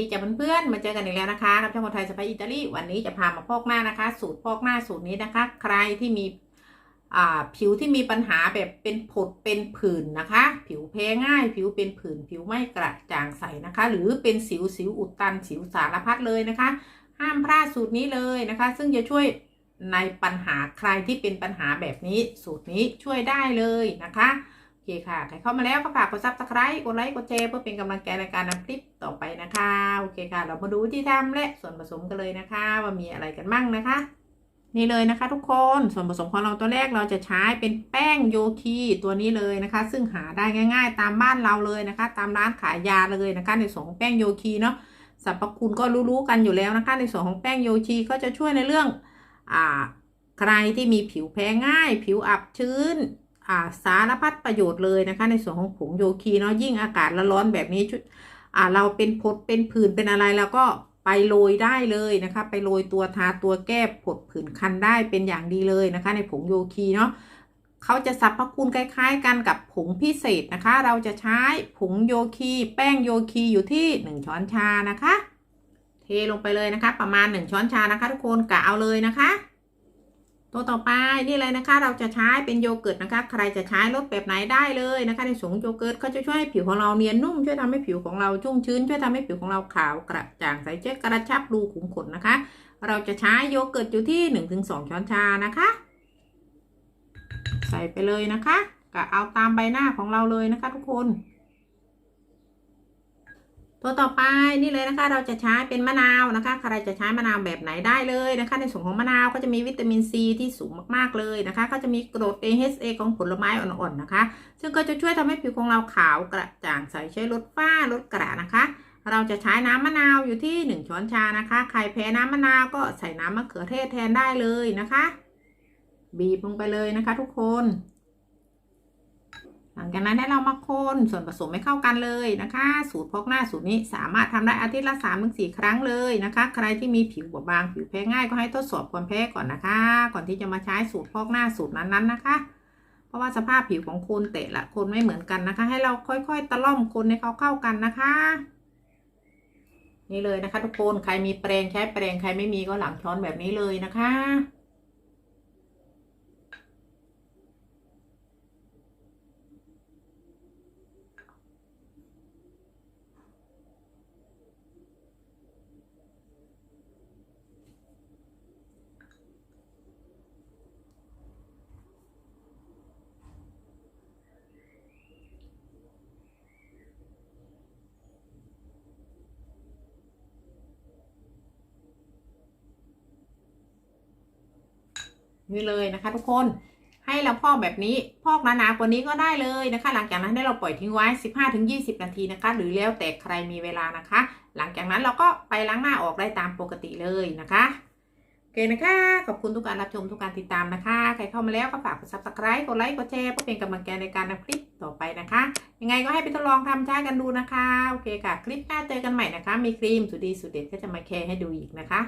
ดีจ้ะเพื่อนๆ มาเจอกันอีกแล้วนะคะกับช่องคนไทยสไปอิตาลีวันนี้จะพามาพอกหน้านะคะ สูตรพอกหน้าสูตรนี้นะคะ ใครที่มีผิวที่มีปัญหาแบบเป็นผดเป็นผื่นนะคะ ผิวแพ้ง่าย ผิวเป็นผื่น ผิวไม่กระจ่างใสนะคะ หรือเป็นสิวสิวอุดตันสิวสารพัดเลยนะคะ ห้ามพลาดสูตรนี้เลยนะคะ ซึ่งจะช่วยในปัญหาใครที่เป็นปัญหาแบบนี้ สูตรนี้ช่วยได้เลยนะคะ เคค่ะ ใครเข้ามาแล้วก็ฝากกดซับสไครต์กดไลค์กดแชร์เพื่อเป็นกำลังใจในการนำคลิปต่อไปนะคะ โอเคค่ะ เรามาดูวิธีทำและส่วนผสมกันเลยนะคะ ว่ามีอะไรกันบ้างนะคะ นี่เลยนะคะ ทุกคนส่วนผสมของเราตัวแรกเราจะใช้เป็นแป้งโยคีตัวนี้เลยนะคะ ซึ่งหาได้ง่าย ๆ ตามบ้านเราเลยนะคะ ตามร้านขายยาเลยนะคะ ในส่วนของแป้งโยคีเนาะสรรพคุณก็รู้ๆกันอยู่แล้วนะคะ ในส่วนของแป้งโยคีก็จะช่วยในเรื่องอ่าใครที่มีผิวแพ้ง่าย ผิวอับชื้น อ่าสารพัดประโยชน์เลยนะคะ ในส่วนของผงโยคีเนาะยิ่งอากาศร้อนแบบนี้ชุดอ่าเราเป็นพดเป็นผื่นเป็นอะไรแล้วก็ไปโรยได้เลยนะคะ ไปโรยตัวทาตัวแก้ผดผื่นคันได้เป็นอย่างดีเลยนะคะ ในผงโยคีเนาะเขาจะสรรพคุณคล้ายๆกันกับผงพิเศษนะคะ เราจะใช้ผงโยคีแป้งโยคีอยู่ที่ 1 ช้อนชานะคะ เทลงไปเลยนะคะ ประมาณ 1 ช้อนชานะคะ ทุกคนกะเอาเลยนะคะ ตัวต่อไปนี่เลยนะคะ เราจะใช้เป็นโยเกิร์ตนะคะ ใครจะใช้รสแบบไหนได้เลยนะคะ ในสงโยเกิร์ตเขาจะช่วยให้ผิวของเราเนียนนุ่มช่วยทำให้ผิวของเราชุ่มชื้นช่วยทำให้ผิวของเราขาวกระจ่างใสช่วยกระชับรูขุมขนนะคะ เราจะใช้โยเกิร์ตอยู่ที่ 1-2 ช้อนชานะคะ ใส่ไปเลยนะคะกะเอาตามใบหน้าของเราเลยนะคะทุกคน ตัวต่อไปนี่เลยนะคะ เราจะใช้เป็นมะนาวนะคะ ใครจะใช้มะนาวแบบไหนได้เลยนะคะ ในส่วนของมะนาวก็จะมีวิตามินซีที่สูงมากๆเลยนะคะก็จะมีกรด AHA ของผลไม้อ่อนๆนะคะ ซึ่งก็จะช่วยทำให้ผิวของเราขาวกระจ่างใสช่วยลดฝ้าลดกระนะคะ เราจะใช้น้ำมะนาวอยู่ที่ 1 ช้อนชานะคะ ใครแพ้น้ำมะนาวก็ใส่น้ำมะเขือเทศแทนได้เลยนะคะ บีบลงไปเลยนะคะ ทุกคน หลังจากนั้นให้เรามาคนส่วนผสมให้เข้ากันเลยนะคะ สูตรพอกหน้าสูตรนี้สามารถทำได้อาทิตย์ละ3ามถึงสครั้งเลยนะคะ ใครที่มีผิวบอบบางผิวแพ้ง่ายก็ให้ทดสอบความแพ้ก่อนนะคะ ก่อนที่จะมาใช้สูตรพอกหน้าสูตรนั้นๆนะคะ เพราะว่าสภาพผิวของคนแต่ละคนไม่เหมือนกันนะคะ ให้เราค่อยๆ ตะล่อมคนให้เขาเข้ากันนะคะ นี่เลยนะคะ ทุกคนใครมีแปรงใช้แปรงใครไม่มีก็หลังช้อนแบบนี้เลยนะคะ นี่เลยนะคะทุกคนให้เราพอกแบบนี้พอกหนาๆกว่านี้ก็ได้เลยนะคะ หลังจากนั้นให้เราปล่อยทิ้งไว้ 15-20 นาทีนะคะ หรือแล้วแต่ใครมีเวลานะคะ หลังจากนั้นเราก็ไปล้างหน้าออกได้ตามปกติเลยนะคะโอเคนะคะขอบคุณทุกการรับชมทุกการติดตามนะคะ ใครเข้ามาแล้วก็ฝากกด subscribe กดไลค์กดแชร์เพื่อเป็นกำลังใจในการทำคลิปต่อไปนะคะ ยังไงก็ให้ไปทดลองทำใช้กันดูนะคะโอเคค่ะ คลิปหน้าเจอกันใหม่นะคะ มีครีมสุดดีสุดเด็ดก็จะมาแชร์ให้ดูอีกนะคะ